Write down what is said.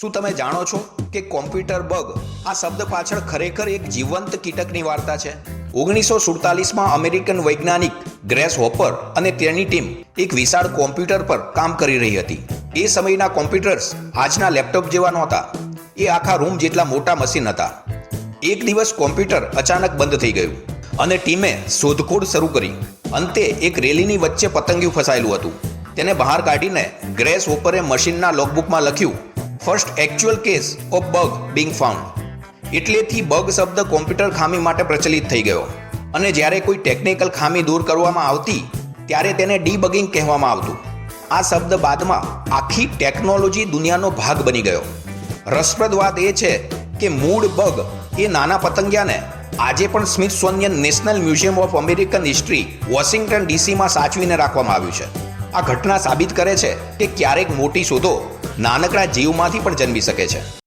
શું તમે જાણો છો કે કોમ્પ્યુટર બગ આ શબ્દ પાછળ ખરેખર એક જીવંત કીટકની વાર્તા છે? ઓગણીસો સુડતાલીસમાં અમેરિકન વૈજ્ઞાનિક ગ્રેસ હોપર અને તેની ટીમ એક વિશાળ કોમ્પ્યુટર પર કામ કરી રહી હતી. એ સમયના કોમ્પ્યુટર્સ આજના લેપટોપ જેવા નહોતા. એ આખા રૂમ જેટલા મોટા મશીન હતા. એક દિવસ કોમ્પ્યુટર અચાનક બંધ થઈ ગયું અને ટીમે શોધખોળ શરૂ કરી. અંતે એક રેલીની વચ્ચે પતંગિયું ફસાયેલું હતું. તેને બહાર કાઢીને ગ્રેસ હોપરે મશીનના લોગબુકમાં લખ્યું first actual case of bug being found એટલેથી bug શબ્દ કોમ્પ્યુટર ખામી માટે પ્રચલિત થઈ ગયો. અને જ્યારે કોઈ ટેકનિકલ ખામી દૂર કરવામાં આવતી, ત્યારે તેને ડીબગિંગ કહેવામાં આવતું. આ શબ્દ બાદમાં આખી ટેકનોલોજી દુનિયાનો ભાગ બની ગયો. રસપ્રદ વાત એ છે કે મૂળ બગ એ નાના પતંગિયાને આજે પણ Smithsonian national museum of American history Washington ડીસીમાં સાચવીને રાખવામાં આવ્યું છે. આ ઘટના સાબિત કરે છે કે ક્યારેક મોટી શોધો નાનકડા જીવમાંથી પણ જન્મી શકે છે.